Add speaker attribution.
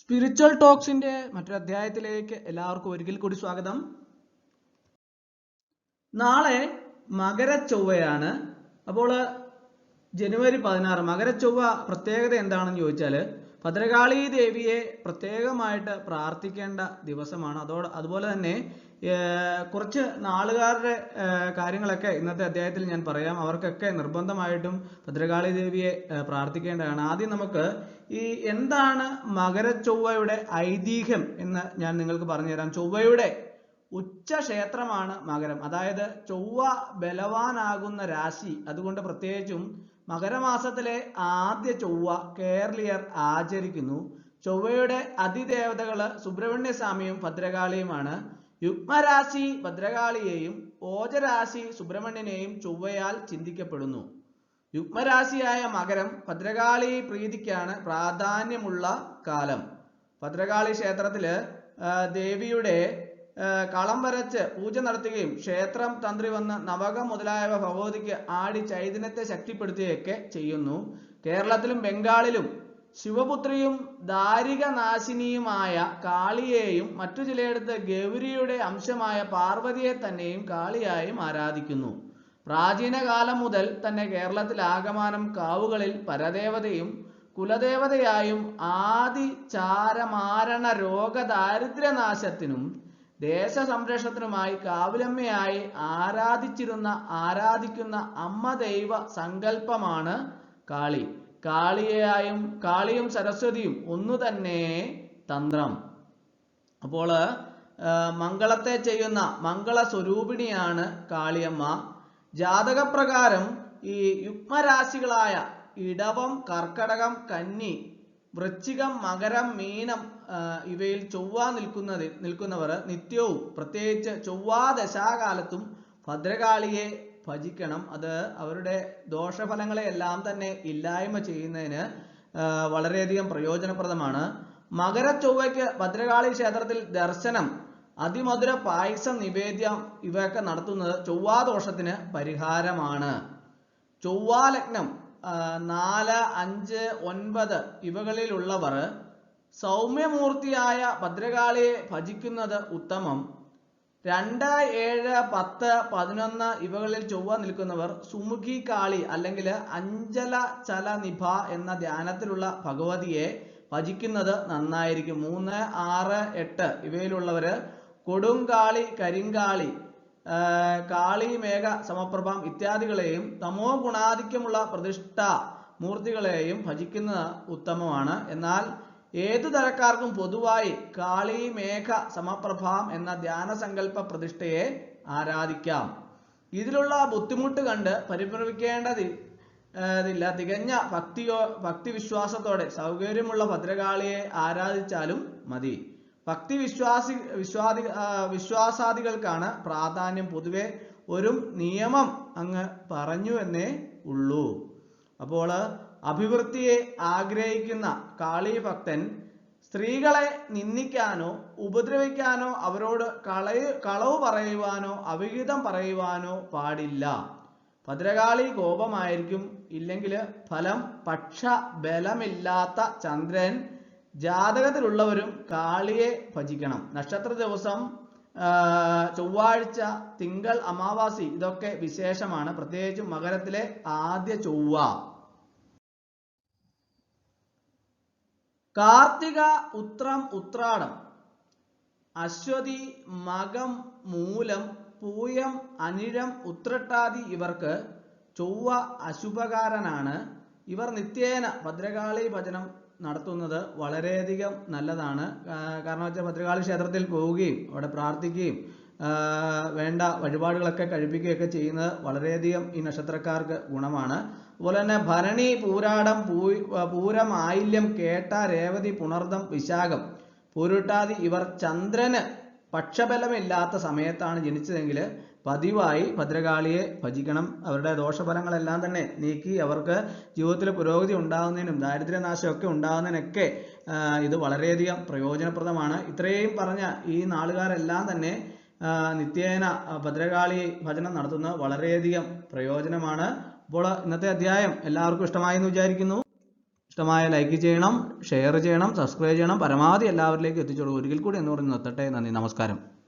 Speaker 1: Spiritual ടോക്സിന്റെ മറ്റൊരു അധ്യായത്തിലേക്ക് എല്ലാവർക്കും ഒരിക്കൽ കൂടി സ്വാഗതം. നാളെ മകര ചൊവ്വയാണ് അപ്പോൾ ജനുവരി പതിനാറ് മകര ചൊവ്വ പ്രത്യേകത എന്താണെന്ന് ചോദിച്ചാൽ ഭദ്രകാളി ദേവിയെ പ്രത്യേകമായിട്ട് പ്രാർത്ഥിക്കേണ്ട ദിവസമാണ്. അതോട് അതുപോലെ തന്നെ കുറച്ച് നാളുകാരുടെ കാര്യങ്ങളൊക്കെ ഇന്നത്തെ അധ്യായത്തിൽ ഞാൻ പറയാം. അവർക്കൊക്കെ നിർബന്ധമായിട്ടും ഭദ്രകാളി ദേവിയെ പ്രാർത്ഥിക്കേണ്ടതാണ്. ആദ്യം നമുക്ക് ഈ എന്താണ് മകരച്ചൊവ്വയുടെ ഐതിഹ്യം എന്ന് ഞാൻ നിങ്ങൾക്ക് പറഞ്ഞുതരാം. ചൊവ്വയുടെ ഉച്ച ക്ഷേത്രമാണ് മകരം. അതായത് ചൊവ്വ ബലവാനാകുന്ന രാശി. അതുകൊണ്ട് പ്രത്യേകിച്ചും മകരമാസത്തിലെ ആദ്യ ചൊവ്വ കേരളീയർ ആചരിക്കുന്നു. ചൊവ്വയുടെ അതിദേവതകൾ സുബ്രഹ്മണ്യസ്വാമിയും ഭദ്രകാളിയുമാണ്. യുഗ്മരാശി ഭദ്രകാളിയെയും ഓജരാശി സുബ്രഹ്മണ്യനെയും ചൊവ്വയാൽ ചിന്തിക്കപ്പെടുന്നു. യുഗ്മരാശിയായ മകരം ഭദ്രകാളി പ്രീതിക്കാണ് പ്രാധാന്യമുള്ള കാലം. ഭദ്രകാളി ക്ഷേത്രത്തിൽ ദേവിയുടെ കളം വരച്ച് പൂജ നടത്തുകയും ക്ഷേത്രം തന്ത്രി വന്ന് നവകം മുതലായവ ഭഗവതിക്ക് ആടി ചൈതന്യത്തെ ശക്തിപ്പെടുത്തുകയൊക്കെ ചെയ്യുന്നു. കേരളത്തിലും ബംഗാളിലും ശിവപുത്രിയും ദാരികനാശിനിയുമായ കാളിയെയും മറ്റു ചിലയിടത്ത് ഗൗരിയുടെ അംശമായ പാർവതിയെ തന്നെയും കാളിയായും ആരാധിക്കുന്നു. പ്രാചീന കാലം മുതൽ തന്നെ കേരളത്തിൽ ആകമാനം കാവുകളിൽ പരദേവതയും കുലദേവതയായും ആദി ചാരമാരണ രോഗദാരിദ്ര്യനാശത്തിനും ദേശസംരക്ഷണത്തിനുമായി കാവിലമ്മയായി ആരാധിച്ചിരുന്ന ആരാധിക്കുന്ന അമ്മ ദൈവ സങ്കല്പമാണ് കാളി. കാളിയായും കാളിയും സരസ്വതിയും ഒന്നു തന്നെ തന്ത്രം. അപ്പോൾ മംഗളത്തെ ചെയ്യുന്ന മംഗള സ്വരൂപിണിയാണ് കാളിയമ്മ. ജാതകപ്രകാരം ഈ യുഗ്മരാശികളായ ഇടവം കർക്കടകം കന്നി വൃശ്ചികം മകരം മീനം ഇവയിൽ ചൊവ്വ നിൽക്കുന്നത് നിൽക്കുന്നവർ നിത്യവും. പ്രത്യേകിച്ച് ചൊവ്വാ ദശാകാലത്തും ഭദ്രകാളിയെ ഭജിക്കണം. അത് അവരുടെ ദോഷഫലങ്ങളെ എല്ലാം തന്നെ ഇല്ലായ്മ ചെയ്യുന്നതിന് വളരെയധികം പ്രയോജനപ്രദമാണ്. മകര ചൊവ്വയ്ക്ക് ഭദ്രകാളി ക്ഷേത്രത്തിൽ ദർശനം അതിമധുര പായസം നിവേദ്യം ഇവയൊക്കെ നടത്തുന്നത് ചൊവ്വാദോഷത്തിന് പരിഹാരമാണ്. ചൊവ്വാലഗ്നം നാല് അഞ്ച് ഒൻപത് ഇവകളിലുള്ളവർ സൗമ്യമൂർത്തിയായ ഭദ്രകാളിയെ ഭജിക്കുന്നത് ഉത്തമം. രണ്ട് ഏഴ് പത്ത് പതിനൊന്ന് ഇവകളിൽ ചൊവ്വ നിൽക്കുന്നവർ സുമുഖി കാളി അല്ലെങ്കിൽ അഞ്ചല ചല നിഭ എന്ന ധ്യാനത്തിലുള്ള ഭഗവതിയെ ഭജിക്കുന്നത് നന്നായിരിക്കും. മൂന്ന് ആറ് എട്ട് ഇവയിലുള്ളവർ കൊടുങ്കാളി കരിങ്കാളി കാളി മേഘ സമപ്രഭം ഇത്യാദികളെയും തമോ ഗുണാധിക്യമുള്ള പ്രതിഷ്ഠ മൂർത്തികളെയും ഭജിക്കുന്നത് ഉത്തമമാണ്. എന്നാൽ ഏതു തരക്കാർക്കും പൊതുവായി കാളി മേഘ സമപ്രഭാം എന്ന ധ്യാനസങ്കല്പ പ്രതിഷ്ഠയെ ആരാധിക്കാം. ഇതിലുള്ള ബുദ്ധിമുട്ട് കണ്ട് പരിഭ്രമിക്കേണ്ടതി ഇതില്ല തികഞ്ഞ ഭക്തിയോ ഭക്തി വിശ്വാസത്തോടെ സൗകര്യമുള്ള ഭദ്രകാളിയെ ആരാധിച്ചാലും മതി. ഭക്തി വിശ്വാസി വിശ്വാദി വിശ്വാസാദികൾക്കാണ് പ്രാധാന്യം പൊതുവെ ഒരു നിയമം അങ്ങ് പറഞ്ഞു എന്നേ ഉള്ളൂ. അപ്പോൾ അഭിവൃദ്ധിയെ ആഗ്രഹിക്കുന്ന കാളി ഭക്തൻ സ്ത്രീകളെ നിന്ദിക്കാനോ ഉപദ്രവിക്കാനോ അവരോട് കളയ കളവ് പറയുവാനോ അവിഹിതം പറയുവാനോ പാടില്ല. ഭദ്രകാളി കോപമായിരിക്കും. ഇല്ലെങ്കിൽ ഫലം പക്ഷ ബലമില്ലാത്ത ചന്ദ്രൻ ജാതകത്തിലുള്ളവരും കാളിയെ ഭജിക്കണം. നക്ഷത്ര ദിവസം ചൊവ്വാഴ്ച തിങ്കൾ അമാവാസി ഇതൊക്കെ വിശേഷമാണ്. പ്രത്യേകിച്ചും മകരത്തിലെ ആദ്യ ചൊവ്വ. കാർത്തിക ഉത്രം ഉത്രാടം. അശ്വതി മകം മൂലം പൂയം അനിഴം ഉത്രട്ടാതി ഇവർക്ക് ചൊവ്വ അശുഭകാരനാണ്. ഇവർ നിത്യേന ഭദ്രകാളി ഭജനം നടത്തുന്നത് വളരെയധികം നല്ലതാണ്. കാരണം വെച്ചാൽ ഭദ്രകാളി ക്ഷേത്രത്തിൽ പോവുകയും അവിടെ പ്രാർത്ഥിക്കുകയും വേണ്ട വഴിപാടുകളൊക്കെ കഴിപ്പിക്കുകയൊക്കെ ചെയ്യുന്നത് വളരെയധികം ഈ നക്ഷത്രക്കാർക്ക് ഗുണമാണ്. അതുപോലെ തന്നെ ഭരണി പൂരാടം പൂ പൂരം ആയില്യം കേട്ട രേവതി പുണർദം വിശാഖം. പൂരുട്ടാതി ഇവർ ചന്ദ്രന് പക്ഷബലമില്ലാത്ത സമയത്താണ് ജനിച്ചതെങ്കിൽ പതിവായി ഭദ്രകാളിയെ ഭജിക്കണം. അവരുടെ ദോഷഫലങ്ങളെല്ലാം തന്നെ നീക്കി അവർക്ക് ജീവിതത്തിൽ പുരോഗതി ഉണ്ടാകുന്നതിനും ദാരിദ്ര്യനാശമൊക്കെ ഉണ്ടാകുന്നതിനൊക്കെ ഇത് വളരെയധികം പ്രയോജനപ്രദമാണ്. ഇത്രയും പറഞ്ഞ ഈ നാളുകാരെല്ലാം തന്നെ നിത്യേന ഭദ്രകാളി ഭജനം നടത്തുന്നത് വളരെയധികം പ്രയോജനമാണ്. അപ്പോൾ ഇന്നത്തെ അധ്യായം എല്ലാവർക്കും ഇഷ്ടമായെന്ന് വിചാരിക്കുന്നു. ഇഷ്ടമായ ലൈക്ക് ചെയ്യണം ഷെയർ ചെയ്യണം സബ്സ്ക്രൈബ് ചെയ്യണം. പരമാവധി എല്ലാവരിലേക്കും എത്തിച്ചോളൂ. ഒരിക്കൽ കൂടി എന്ന് പറഞ്ഞ് നിർത്തട്ടെ. നന്ദി. നമസ്കാരം.